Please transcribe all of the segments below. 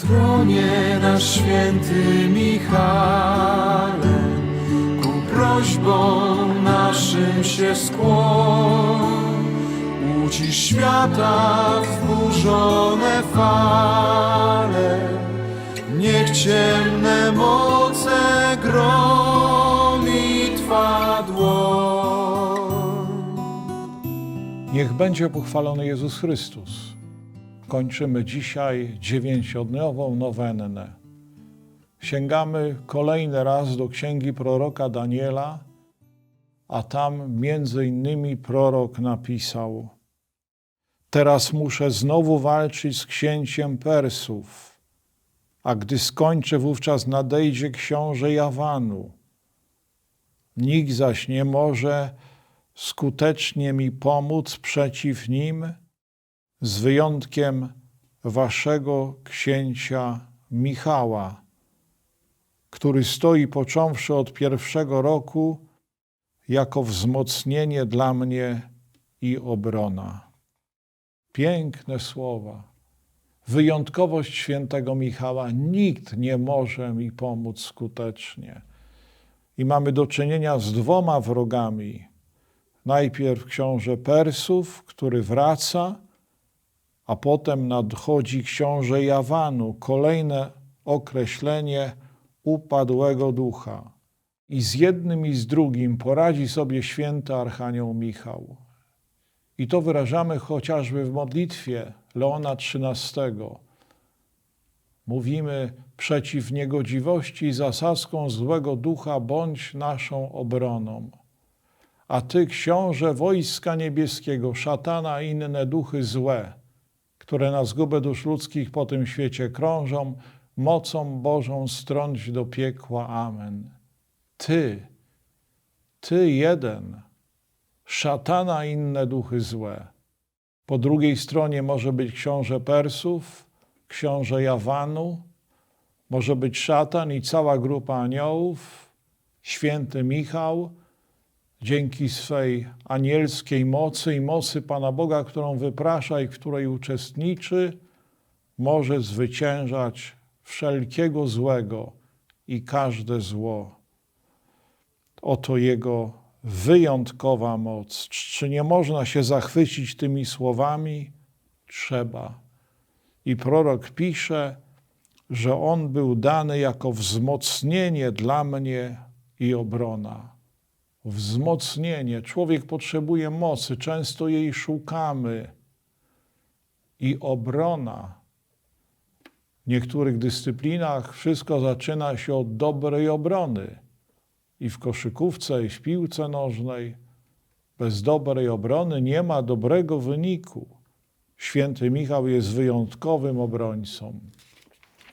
tronie nasz święty Michale, ku prośbom naszym się skłoń. Ucisz świata wzburzone fale, niech ciemne moce gromi Twa dłoń. Niech będzie pochwalony Jezus Chrystus. Kończymy dzisiaj dziewięciodniową nowennę. Sięgamy kolejny raz do księgi proroka Daniela, a tam między innymi prorok napisał: Teraz muszę znowu walczyć z księciem Persów, a gdy skończę, wówczas nadejdzie książę Jawanu. Nikt zaś nie może skutecznie mi pomóc przeciw nim, z wyjątkiem waszego księcia Michała, który stoi począwszy od pierwszego roku jako wzmocnienie dla mnie i obrona. Piękne słowa. Wyjątkowość świętego Michała. Nikt nie może mi pomóc skutecznie. I mamy do czynienia z dwoma wrogami. Najpierw książę Persów, który wraca, a potem nadchodzi książę Jawanu, kolejne określenie upadłego ducha. I z jednym i z drugim poradzi sobie święty Archanioł Michał. I to wyrażamy chociażby w modlitwie Leona XIII. Mówimy przeciw niegodziwości i zasadzką złego ducha bądź naszą obroną. A ty, książę wojska niebieskiego, szatana i inne duchy złe, które na zgubę dusz ludzkich po tym świecie krążą, mocą Bożą strąć do piekła. Amen. Ty, ty jeden, szatana inne duchy złe. Po drugiej stronie może być książę Persów, książę Jawanu, może być szatan i cała grupa aniołów, święty Michał, dzięki swej anielskiej mocy i mocy Pana Boga, którą wyprasza i której uczestniczy, może zwyciężać wszelkiego złego i każde zło. Oto Jego wyjątkowa moc. Czy nie można się zachwycić tymi słowami? Trzeba. I prorok pisze, że On był dany jako wzmocnienie dla mnie i obrona wzmocnienie. Człowiek potrzebuje mocy, często jej szukamy. I obrona. W niektórych dyscyplinach wszystko zaczyna się od dobrej obrony. I w koszykówce, i w piłce nożnej. Bez dobrej obrony nie ma dobrego wyniku. Święty Michał jest wyjątkowym obrońcą.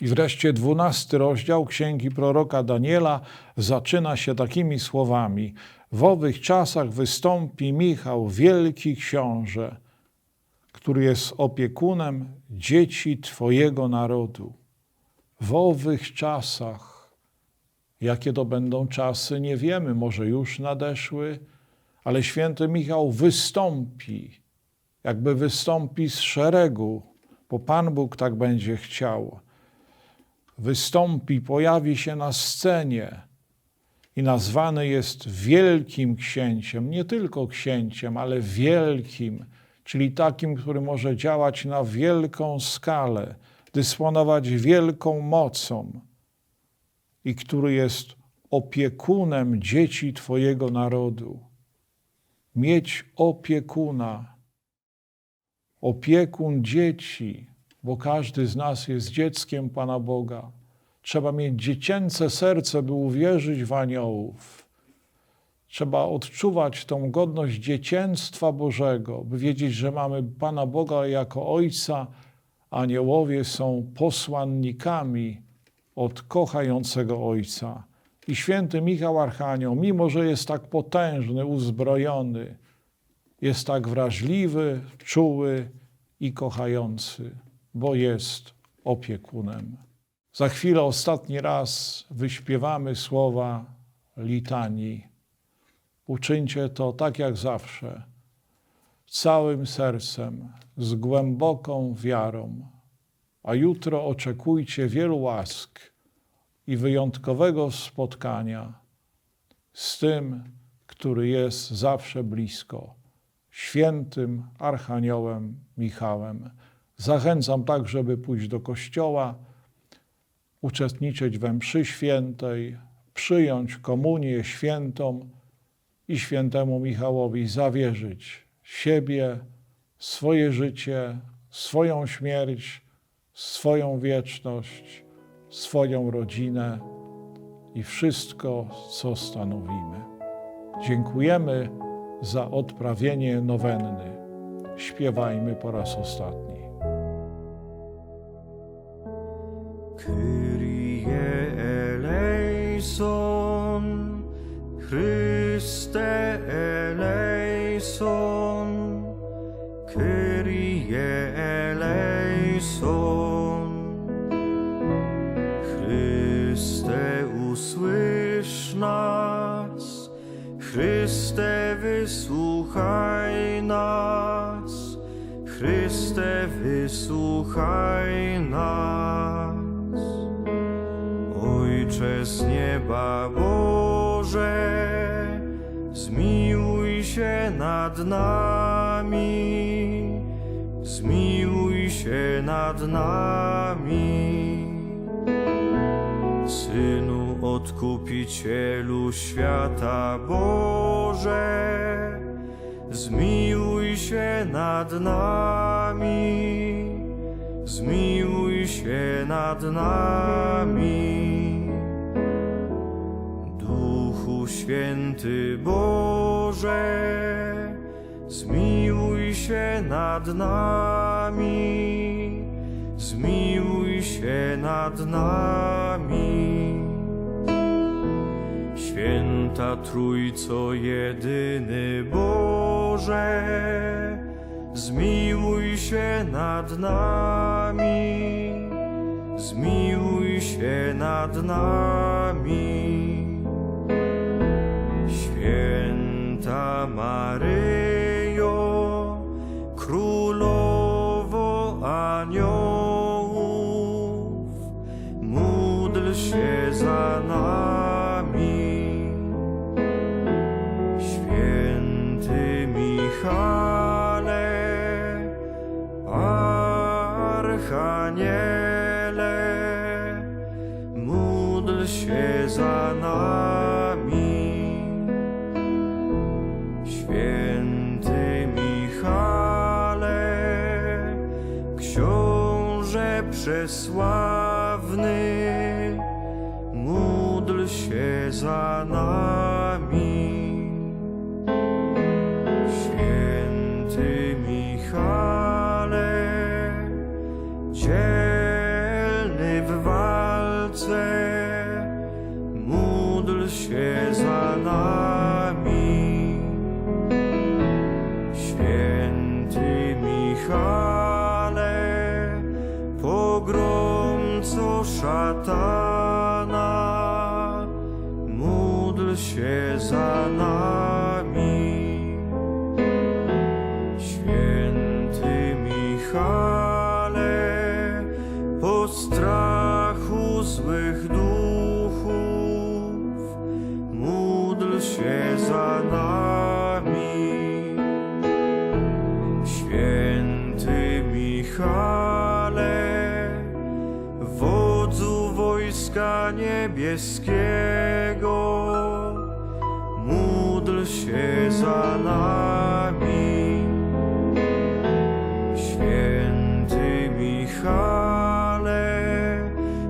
I wreszcie dwunasty rozdział Księgi proroka Daniela zaczyna się takimi słowami. W owych czasach wystąpi Michał, wielki książę, który jest opiekunem dzieci Twojego narodu. W owych czasach, jakie to będą czasy, nie wiemy, może już nadeszły, ale święty Michał wystąpi, jakby wystąpi z szeregu, bo Pan Bóg tak będzie chciał wystąpi, pojawi się na scenie i nazwany jest wielkim księciem, nie tylko księciem, ale wielkim, czyli takim, który może działać na wielką skalę, dysponować wielką mocą i który jest opiekunem dzieci Twojego narodu. Mieć opiekuna, opiekun dzieci, bo każdy z nas jest dzieckiem Pana Boga. Trzeba mieć dziecięce serce, by uwierzyć w aniołów. Trzeba odczuwać tą godność dziecięctwa Bożego, by wiedzieć, że mamy Pana Boga jako Ojca. Aniołowie są posłannikami od kochającego Ojca. I święty Michał Archanioł, mimo że jest tak potężny, uzbrojony, jest tak wrażliwy, czuły i kochający bo jest opiekunem. Za chwilę ostatni raz wyśpiewamy słowa litanii. Uczyńcie to tak jak zawsze, całym sercem, z głęboką wiarą. a jutro oczekujcie wielu łask i wyjątkowego spotkania z tym, który jest zawsze blisko, świętym Archaniołem Michałem. Zachęcam tak, żeby pójść do kościoła, uczestniczyć we mszy świętej, przyjąć komunię świętą i świętemu Michałowi zawierzyć siebie, swoje życie, swoją śmierć, swoją wieczność, swoją rodzinę i wszystko, co stanowimy. Dziękujemy za odprawienie nowenny. Śpiewajmy po raz ostatni. Eleison, Chryste eleison, Kyrie eleison. Chryste usłysz nas, Chryste wysłuchaj nas, Chryste wysłuchaj nas. Ojcze z nieba Boże, zmiłuj się nad nami, zmiłuj się nad nami. Synu Odkupicielu świata Boże, zmiłuj się nad nami, zmiłuj się nad nami. Święty Boże, zmiłuj się nad nami, zmiłuj się nad nami. Święta Trójco jedyny Boże, zmiłuj się nad nami, zmiłuj się nad nami. Archaniele, niebieskiego, módl się za nami. Święty Michale,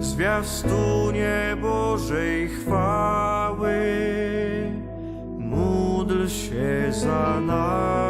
zwiastunie Bożej chwały, módl się za nami.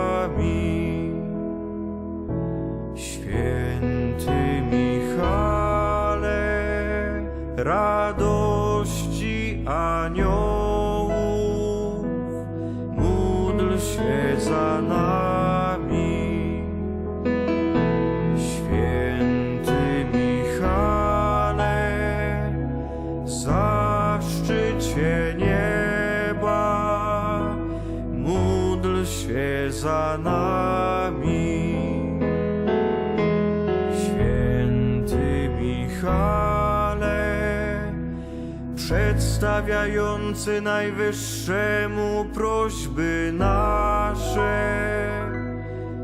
Przedstawiający Najwyższemu prośby nasze,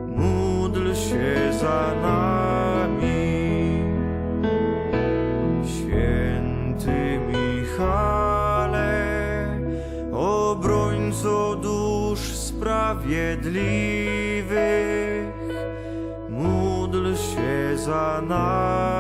módl się za nami. Święty Michale, obrońco dusz sprawiedliwych, módl się za nami.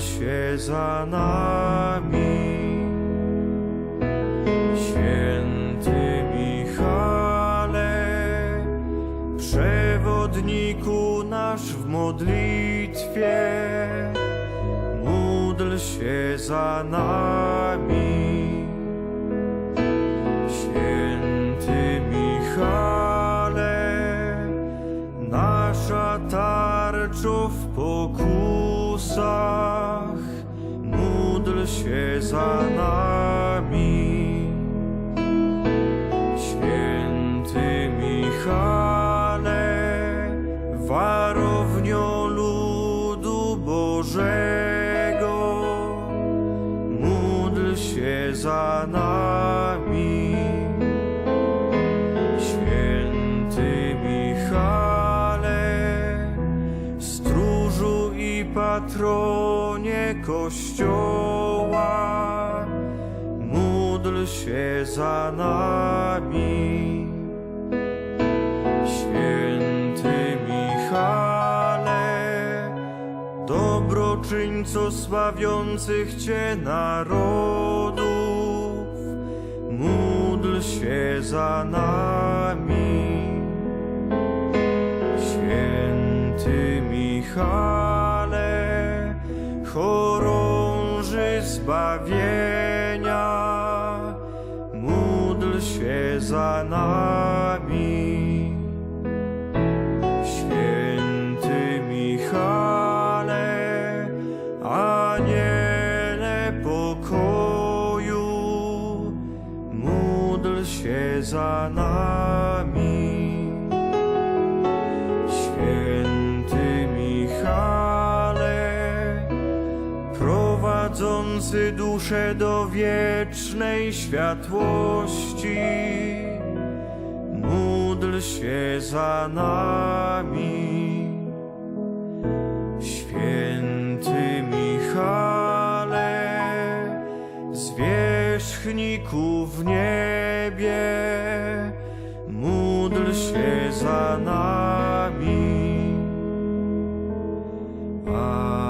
Się za nami. Święty Michale, przewodniku nasz w modlitwie, módl się za nami. Się za nami. Święty Michale, warownio ludu Bożego, módl się za nami. Święty Michale, stróżu i patronie Kościoła, się za nami. Święty Michale, dobroczyńco sławiących Cię narodów, módl się za nami. Święty Michale, chorąży zbawienia, się za prowadzący duszę do wiecznej światłości, módl się za nami. Święty Michale, zwierzchniku w niebie, módl się za nami. Baranku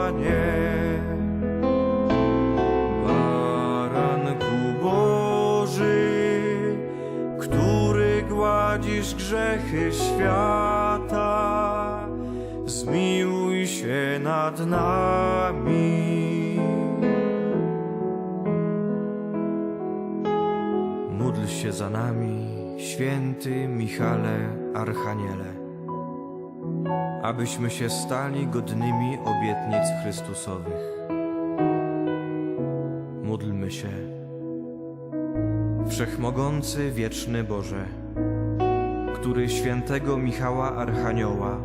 Który gładzisz grzechy świata, zmiłuj się nad nami. Módl się za nami, święty Michale Archaniele, abyśmy się stali godnymi obietnic Chrystusowych. Módlmy się. Wszechmogący, wieczny Boże, który świętego Michała Archanioła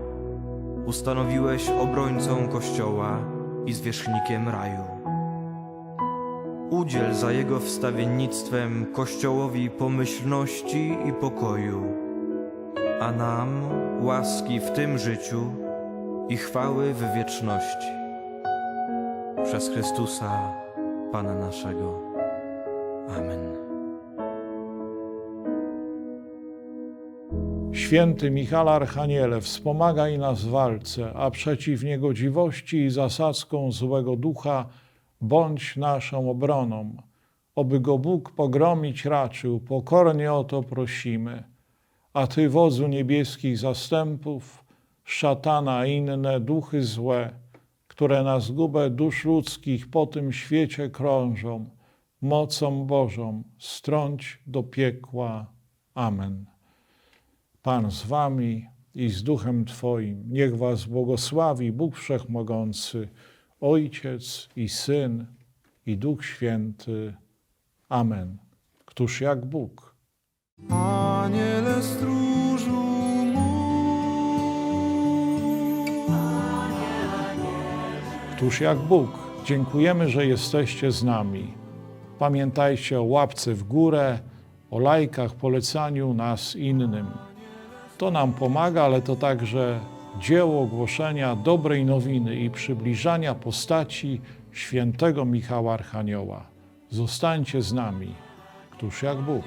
ustanowiłeś obrońcą Kościoła i zwierzchnikiem raju. Udziel za jego wstawiennictwem Kościołowi pomyślności i pokoju, a nam łaski w tym życiu i chwały w wieczności. Przez Chrystusa, Pana naszego. Amen. Święty Michał Archaniele, wspomagaj nas w walce, a przeciw niegodziwości i zasadzką złego ducha bądź naszą obroną. Oby go Bóg pogromić raczył, pokornie o to prosimy. A Ty, wodzu niebieskich zastępów, szatana inne duchy złe, które na zgubę dusz ludzkich po tym świecie krążą, mocą Bożą strąć do piekła. Amen. Pan z Wami i z Duchem Twoim. Niech Was błogosławi Bóg Wszechmogący, Ojciec i Syn i Duch Święty. Amen. Któż jak Bóg? Aniele stróżu Któż jak Bóg? Dziękujemy, że jesteście z nami. Pamiętajcie o łapce w górę, o lajkach, polecaniu nas innym. To nam pomaga, ale to także dzieło głoszenia dobrej nowiny i przybliżania postaci świętego Michała Archanioła. Zostańcie z nami. Któż jak Bóg?